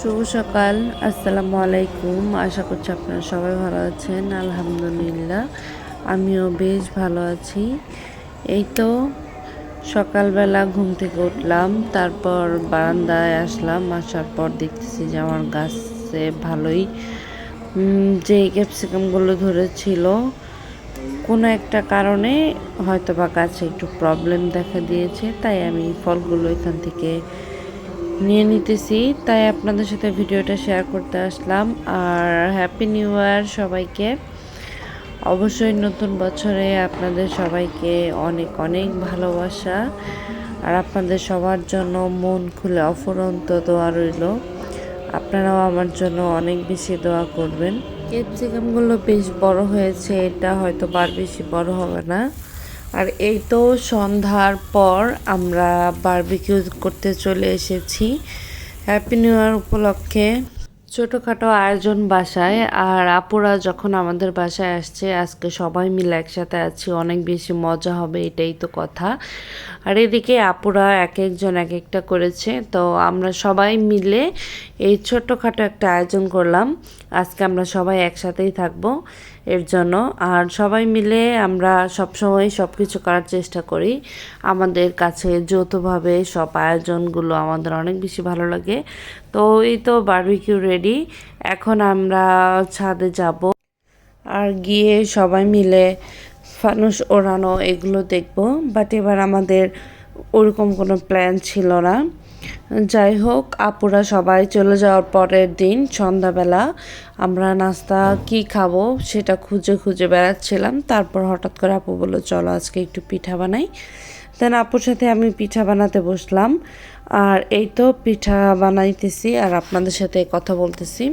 শুভ সকাল, আসসালামু আলাইকুম। আশা করছি আপনারা সবাই ভালো আছেন, আলহামদুলিল্লাহ। আমিও বেশ ভালো আছি। এই তো সকালবেলা ঘুম থেকে উঠলাম, তারপর বারান্দায় আসলাম, আসার পর দেখতেছি যে আমার গাছে ভালোই যে ক্যাপসিকামগুলো ধরেছিল, কোনো একটা কারণে হয়তো বা গাছে একটু প্রবলেম দেখা দিয়েছে, তাই আমি ফলগুলো এখান থেকে নিয়ে নিতেছি, তাই আপনাদের সাথে ভিডিওটা শেয়ার করতে আসলাম। আর হ্যাপি নিউ ইয়ার সবাইকে। অবশ্যই নতুন বছরে আপনাদের সবাইকে অনেক অনেক ভালোবাসা। আর আপনাদের সবার জন্য মন খুলে অফুরন্ত দোয়া রইল। আপনারাও আমার জন্য অনেক বেশি দোয়া করবেন। ক্যাপসিকামগুলো বেশ বড় হয়েছে, এটা হয়তো বার বেশি বড় হবে না। আর এই তো সন্ধ্যার পর আমরা বারবিকিউ করতে চলে এসেছি। হ্যাপি নিউ ইয়ার উপলক্ষে। ছোটোখাটো আয়োজন বাসায়, আর আপুরা যখন আমাদের বাসায় আসছে, আজকে সবাই মিলে একসাথে আছি, অনেক বেশি মজা হবে, এটাই তো কথা। আর এদিকে আপুরা এক একজন এক একটা করেছে, তো আমরা সবাই মিলে এই ছোট্টখাটো একটা আয়োজন করলাম। আজকে আমরা সবাই একসাথেই থাকব এর জন্য, আর সবাই মিলে আমরা সবসময় সব কিছু করার চেষ্টা করি। আমাদের কাছে যৌথভাবে সব আয়োজনগুলো আমাদের অনেক বেশি ভালো লাগে। তো এই তো বারবিকিউ রেডি এখন আমরা ছাদে যাব। আর গিয়ে সবাই মিলে ফানুস ওড়ানো এগুলো দেখব। বাট এবার আমাদের ওরকম কোনো প্ল্যান ছিল না। যাই হোক, আপুরা সবাই চলে যাওয়ার পরের দিন সন্ধ্যাবেলা আমরা নাস্তা কি খাব সেটা খুঁজে খুঁজে বেড়াচ্ছিলাম। তারপর হঠাৎ করে আপু বলল, চলো আজকে একটু পিঠা বানাই। দেন আপুর সাথে আমি পিঠা বানাতে বসলাম। আর এই তো পিঠা বানাইতেছি আর আপনাদের সাথে কথা বলতেছি।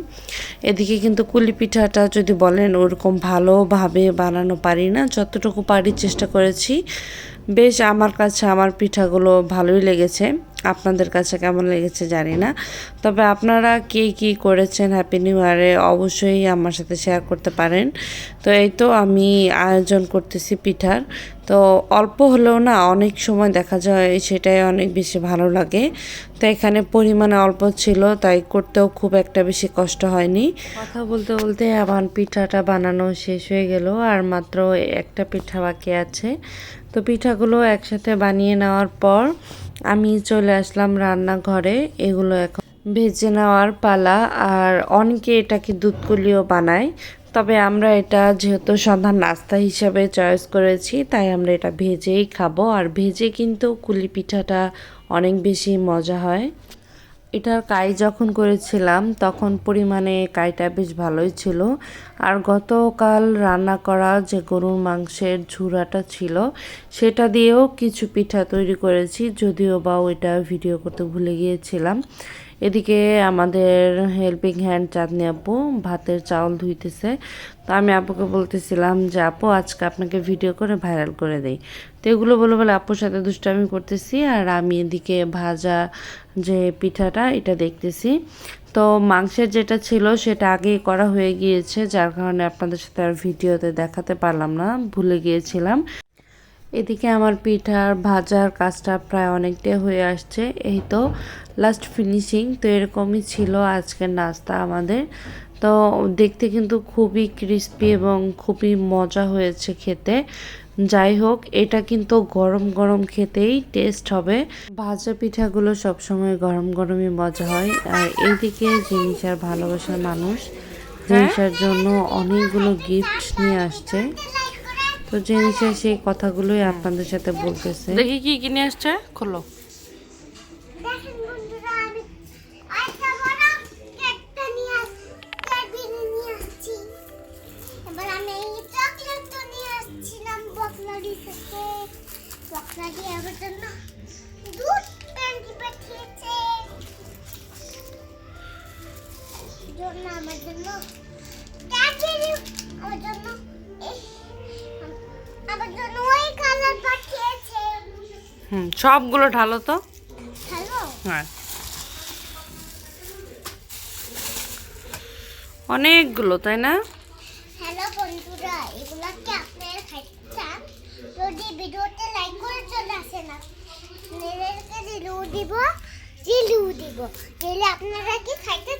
এদিকে কিন্তু কুলি পিঠাটা যদি বলেন ওরকম ভালোভাবে বানানো পারি না। যতটুকু পারি চেষ্টা করেছি। বেশ আমার কাছে আমার পিঠাগুলো ভালোই লেগেছে। আপনাদের কাছে কেমন লেগেছে জানি না। তবে আপনারা কে কী করেছেন হ্যাপি নিউ ইয়ারে অবশ্যই আমার সাথে শেয়ার করতে পারেন। তো এই তো আমি আয়োজন করতেছি পিঠার। তো অল্প হলেও না অনেক সময় দেখা যায় সেটাই অনেক বেশি ভালো লাগে। তো এখানে পরিমাণে অল্প ছিল, তাই করতেও খুব একটা বেশি কষ্ট হয়নি। কথা বলতে বলতে আমার পিঠাটা বানানো শেষ হয়ে গেল, আর মাত্র একটা পিঠা বাকি আছে। তো পিঠাগুলো একসাথে বানিয়ে নেওয়ার পর আমি চলে আসলাম রান্নাঘরে। এগুলো এখন ভেজে নেওয়ার পালা। আর অনেকে এটাকে দুধ কুলিও বানায়। তবে আমরা এটা যেহেতু সন্ধ্যা নাস্তা হিসাবে চয়েস করেছি, তাই আমরা এটা ভেজেই খাব। আর ভেজে কিন্তু কুলি পিঠাটা অনেক বেশি মজা হয়। এটার কাই যখন করেছিলাম, তখন পরিমাণে কাইটা বেশ ভালোই ছিল। আর গতকাল রান্না করা যে গরুর মাংসের ঝুড়াটা ছিল, সেটা দিয়েও কিছু পিঠা তৈরি করেছি, যদিও বা ওইটা ভিডিও করতে ভুলে গিয়েছিলাম। এদিকে আমাদের হেল্পিং হ্যান্ড চাঁদনি আপু ভাতের চাউল ধুইতেছে। তো আমি আপুকে বলতেছিলাম যে, আপু, আজকে আপনাকে ভিডিও করে ভাইরাল করে দেই। তো এগুলো বলে বলে আপুর সাথে দুষ্টামি করতেছি আর আমি এদিকে ভাজা যে পিঠাটা, এটা দেখতেছি। তো মাংসের যেটা ছিল, সেটা আগেই করা হয়ে গিয়েছে, যার কারণে আপনাদের সাথে আর ভিডিওতে দেখাতে পারলাম না, ভুলে গিয়েছিলাম। এদিকে আমার পিঠার ভাজার কাজটা প্রায় অনেকটাই হয়ে আসছে। এই তো লাস্ট ফিনিশিং তো এরকমই ছিল আজকের নাস্তা আমাদের। তো দেখতে কিন্তু খুবই ক্রিস্পি এবং খুবই মজা হয়েছে খেতে। যাই হোক এটা কিন্তু গরম গরম খেতেই টেস্ট হবে। ভাজা পিঠাগুলো সবসময় গরম গরমই মজা হয়। আর এইদিকে জিনিসের ভালোবাসার মানুষ জিনিসের জন্য অনেকগুলো গিফট নিয়ে আসছে। তো জেনিসা সেই কথাগুলোই আপনাদের সাথে বলতেছে। দেখি কি কিনে আসছে? খোলো। দেখেন বন্ধুরা আমি আরেকটা হুম সবগুলো ঢালো তো? হ্যাঁ। অনেকগুলো তাই না? হ্যালো বন্ধুরা আপনারা খাইতে চান যদি ভিডিওতে লাইক করে চলে আপনাদেরকে রিলু দিব রিলু দিব। তাহলে আপনারা কি খাইতে